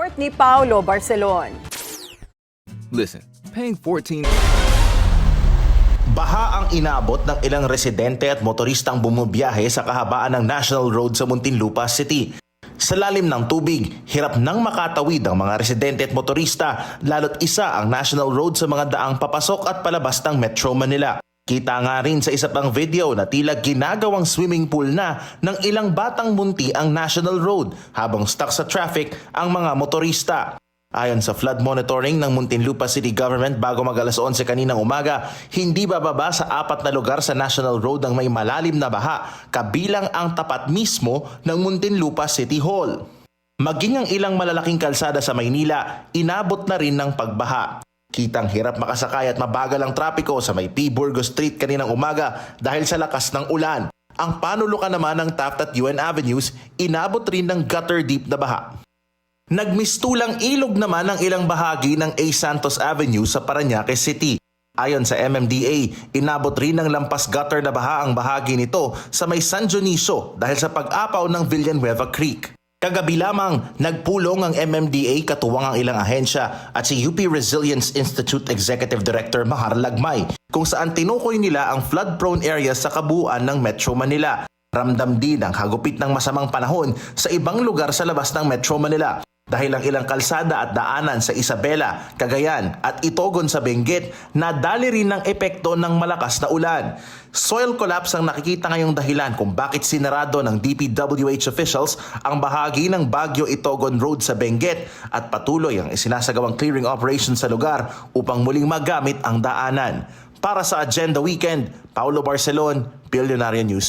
Report ni Paulo Barcelon. Listen, paying 14 Baha ang inabot ng ilang residente at motoristang bumubiyahe sa kahabaan ng National Road sa Muntinlupa City. Sa lalim ng tubig, hirap nang makatawid ang mga residente at motorista, lalo't isa ang National Road sa mga daang papasok at palabas ng Metro Manila. Kita nga rin sa isa pang video na tila ginagawang swimming pool na ng ilang batang munti ang National Road habang stuck sa traffic ang mga motorista. Ayon sa flood monitoring ng Muntinlupa City Government bago mag alas 11 kaninang umaga, hindi bababa sa apat na lugar sa National Road ang may malalim na baha, kabilang ang tapat mismo ng Muntinlupa City Hall. Maging ang ilang malalaking kalsada sa Maynila, inabot na rin ng pagbaha. Kitang hirap makasakay at mabagal ang trapiko sa may P. Burgos Street kaninang umaga dahil sa lakas ng ulan. Ang panulukan naman ng Taft at UN Avenues, inabot rin ng gutter deep na baha. Nagmistulang ilog naman ang ilang bahagi ng A. Santos Avenue sa Paranaque City. Ayon sa MMDA, inabot rin ng lampas gutter na baha ang bahagi nito sa may San Dionisio dahil sa pag-apaw ng Villanueva Creek. Kagabi lamang, nagpulong ang MMDA katuwang ang ilang ahensya at si UP Resilience Institute Executive Director Mahar Lagmay kung saan tinukoy nila ang flood-prone areas sa kabuuan ng Metro Manila. Ramdam din ang hagupit ng masamang panahon sa ibang lugar sa labas ng Metro Manila dahil ang ilang kalsada at daanan sa Isabela, Cagayan at Itogon sa Benguet nadali rin ng epekto ng malakas na ulan. Soil collapse ang nakikita ngayong dahilan kung bakit sinarado ng DPWH officials ang bahagi ng Baguio Itogon Road sa Benguet at patuloy ang isinasagawang clearing operation sa lugar upang muling magamit ang daanan. Para sa Agenda Weekend, Paulo Barcelon, Billionaire News.